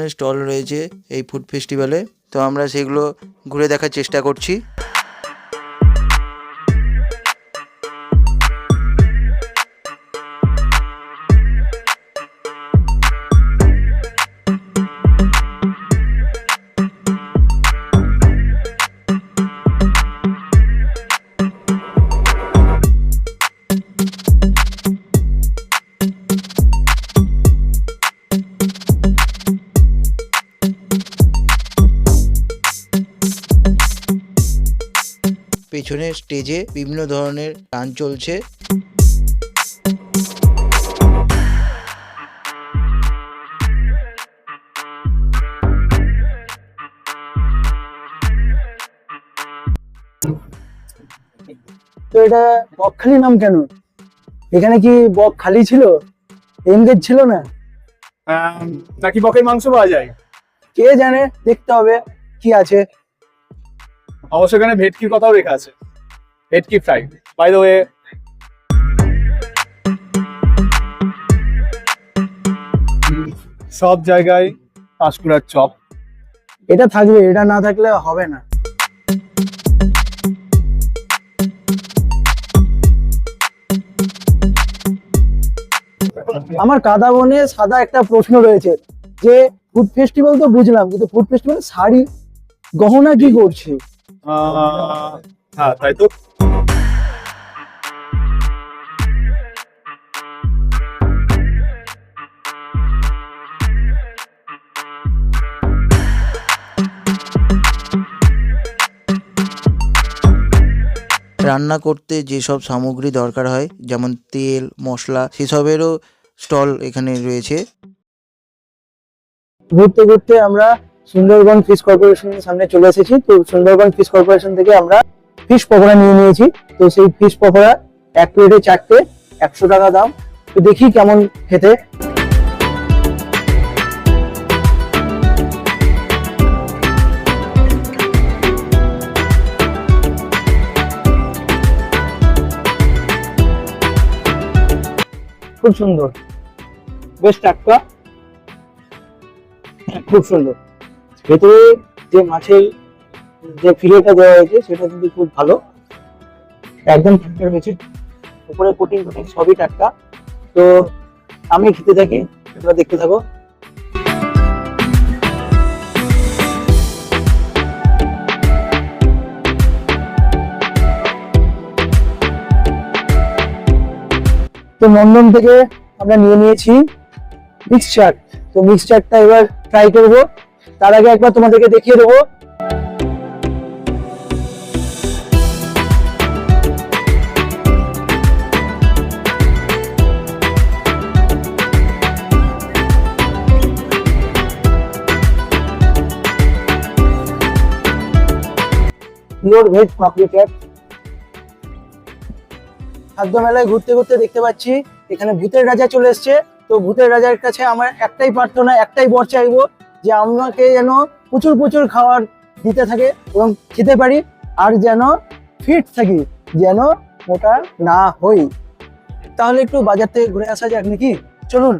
ধরনের স্টল রয়েছে এই ফুড ফেস্টিভ্যালে তো আমরা সেগুলো ঘুরে দেখার চেষ্টা করছি। পেছনে স্টেজে বিভিন্ন ধরনের গান চলছে। তো এটা বকখালি নাম কেন? এখানে কি বক খালি ছিল? এনগেজ ছিল না? নাকি বকের মাংস পাওয়া যায়? কে জানে? দেখতে হবে কি আছে। অবশ্য এখানে ভেটকির কথাও লেখা আছে। ভেটকি ফ্রাই বাই দ্য ওয়ে সব জায়গায় পাঁশকুড়ার চপ। এটা থাকবে, এটা না থাকলে হবে না। আমার কাদা বনে সাদা একটা প্রশ্ন রয়েছে যে ফুড ফেস্টিভ্যাল তো বুঝলাম, কিন্তু ফুড ফেস্টিভ্যাল শাড়ি গহনা কি করছে? হ্যাঁ তাই তো রান্না করতে যেসব সামগ্রী দরকার হয় যেমন তেল মশলা সেসবেরও স্টল এখানে রয়েছে। ঘুরতে ঘুরতে আমরা সুন্দরবন ফিশ কর্পোরেশনের সামনে চলে এসেছি। তো সুন্দরবন ফিশ কর্পোরেশন থেকে আমরা ফিশ পকোড়া নিয়ে নিয়েছি। তো সেই ফিশ পকোড়া এক প্লেটে চারটে, একশো টাকা দাম। তো দেখি কেমন খেতে। খুব সুন্দর। বেশ টাটকা। খুব সুন্দর। ভেতরে যে মাছের যে ফিলেটা দেওয়া হয়েছে, সেটা কিন্তু খুব ভালো। একদম টাটকা রয়েছে উপরে কোটিং কোটিং সবই টাটকা। তো আমি খেতে থাকি, তোমরা দেখতে থাকো। তো নন্দন থেকে আমরা নিয়ে নিয়েছি মিক্সচার তো মিক্সচারটা এবার ট্রাই করব। তার আগে একবার তোমাদেরকে দেখিয়ে দেবো। পিওর ভেজ পাপড়ি চাট খাদ্য মেলায় ঘুরতে ঘুরতে দেখতে পাচ্ছি, এখানে ভূতের রাজা চলে এসছে। তো ভূতের রাজার কাছে আমার একটাই প্রার্থনা, একটাই বর চাইব যে আমাকে যেন প্রচুর প্রচুর খাবার দিতে থাকে এবং খেতে পারি আর যেন ফিট থাকি, যেন মোটা না হই। তাহলে একটু বাজার থেকে ঘুরে আসা যাক নাকি? চলুন।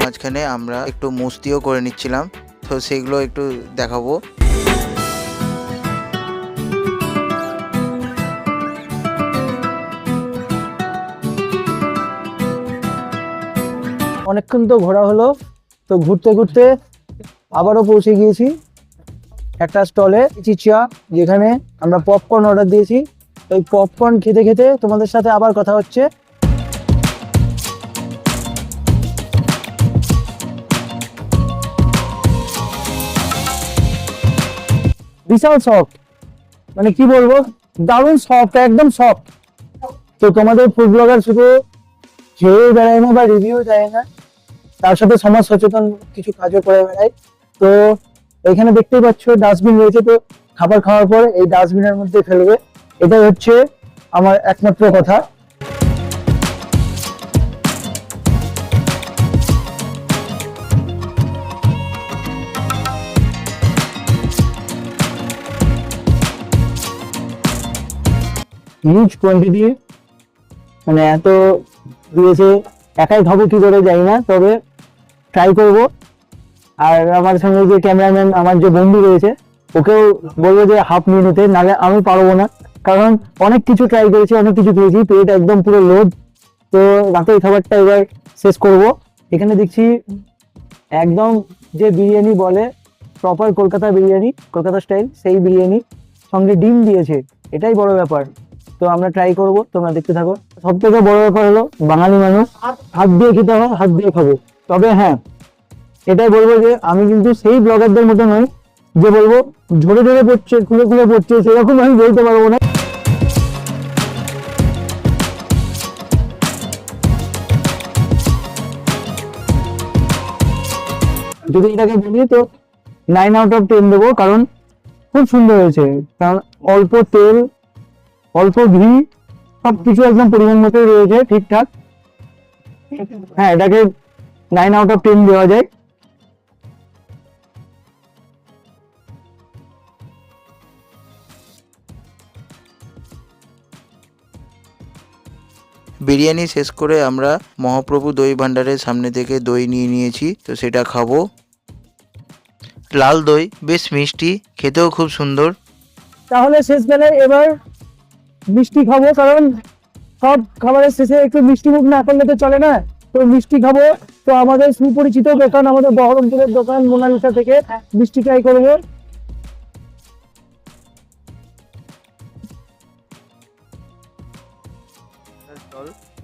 মাঝখানে আমরা একটু মস্তিও করে নিচ্ছিলাম। তো সেগুলো একটু দেখাবো। অনেকক্ষণ তো ঘোরা হলো, তো ঘুরতে ঘুরতে আবারও পৌঁছে গিয়েছি একটা স্টলে, চিচিয়া, যেখানে আমরা পপকর্ন অর্ডার দিয়েছি। ওই পপকর্ন খেতে খেতে তোমাদের সাথে আবার কথা হচ্ছে। বিশাল সফট মানে কি বলব? দারুণ সফট একদম সফট তো তোমাদের ফুড ব্লগার শুধু খেয়ে বেড়ায় না বা রিভিউ দেয় না, তার সাথে সমাজ সচেতন কিছু কাজও করে বেড়ায়। তো এখানে দেখতেই পাচ্ছ ডাস্টবিন রয়েছে। তো খাবার খাওয়ার পর এই ডাস্টবিনের মধ্যে ফেলবে। এটাই হচ্ছে আমার একমাত্র কথা। হিউজ কোয়ান্টিটি মানে এত দিয়েছে, একাই খাব কি করে যাই না, তবে ট্রাই করব। আর আমার সঙ্গে যে ক্যামেরাম্যান আমার যে বন্ধু রয়েছে, ওকেও বলব যে হাফ নিয়ে নিতে নাহলে আমি পারব না। কারণ অনেক কিছু ট্রাই করেছি, অনেক কিছু খেয়েছি পেট একদম পুরো লোড তো রাতের খাবারটা এবার শেষ করব। এখানে দেখছি একদম যে বিরিয়ানি বলে প্রপার কলকাতা বিরিয়ানি, কলকাতা স্টাইল সেই বিরিয়ানি। সঙ্গে ডিম দিয়েছে, এটাই বড় ব্যাপার। তো আমরা ট্রাই করব, তোমরা দেখতে থাকো। সব থেকে বড় ব্যাপার হলো, বাঙালি মানুষ হাত দিয়ে খেতে হয়, হাত দিয়ে খাব। তবে হ্যাঁ এটাই বলব যে আমি কিন্তু সেই ব্লগারদের মতো নই, যে বলব ঝরে ঝরে পড়ছে, খুলে খুলে পড়ছে, সেরকম আমি বলতে পারব না। যদি এটাকে বলি, তো নাইন আউট অফ টেন দেবো, কারণ খুব সুন্দর হয়েছে। কারণ অল্প তেল অল্প ঘি সব কিছু একদম পরিমাণ মতো রয়েছে ঠিকঠাক। হ্যাঁ এটাকে নাইন আউট অফ টেন দেওয়া যায়। বিরিয়ানি শেষ করে আমরা মহাপ্রভু দই ভাণ্ডারের সামনে থেকে দই নিয়ে নিয়েছি তো সেটা খাব। লাল দই বেশ মিষ্টি খেতেও খুব সুন্দর। তাহলে শেষ বেলায় এবার মিষ্টি খাব, কারণ সব খাবারের শেষে একটু মিষ্টি মুখ না করলে তো চলে না। তো মিষ্টি খাব। তো আমাদের সুপরিচিত দোকান, আমাদের বহরমপুরের দোকান, মোনালিসা থেকে মিষ্টি ট্রাই করব।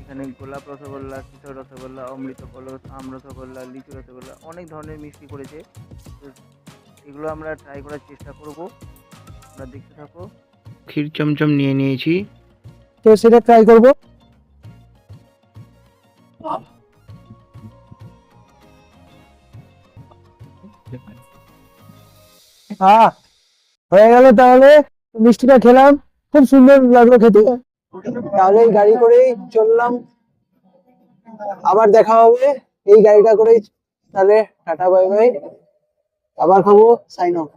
এখানে গোলাপ রসগোল্লা কিশোর রসগোল্লা, অমৃত কলস, আম রসগোল্লা, লিচু রসগোল্লা, অনেক ধরনের মিষ্টি করেছে এগুলো আমরা ট্রাই করার চেষ্টা করব। আমরা দেখতে থাকো। ক্ষীর চমচম নিয়ে নিয়েছি। তো সেটা ট্রাই করব। আহ, হয়ে গেল তাহলে। মিষ্টিটা খেলাম। খুব সুন্দর লাগল খেতে। তাহলে এই গাড়ি করেই চললাম। আবার দেখা হবে। এই গাড়িটা করেই তাহলে টাটা, বাই বাই। আবার খাব সাইন অফ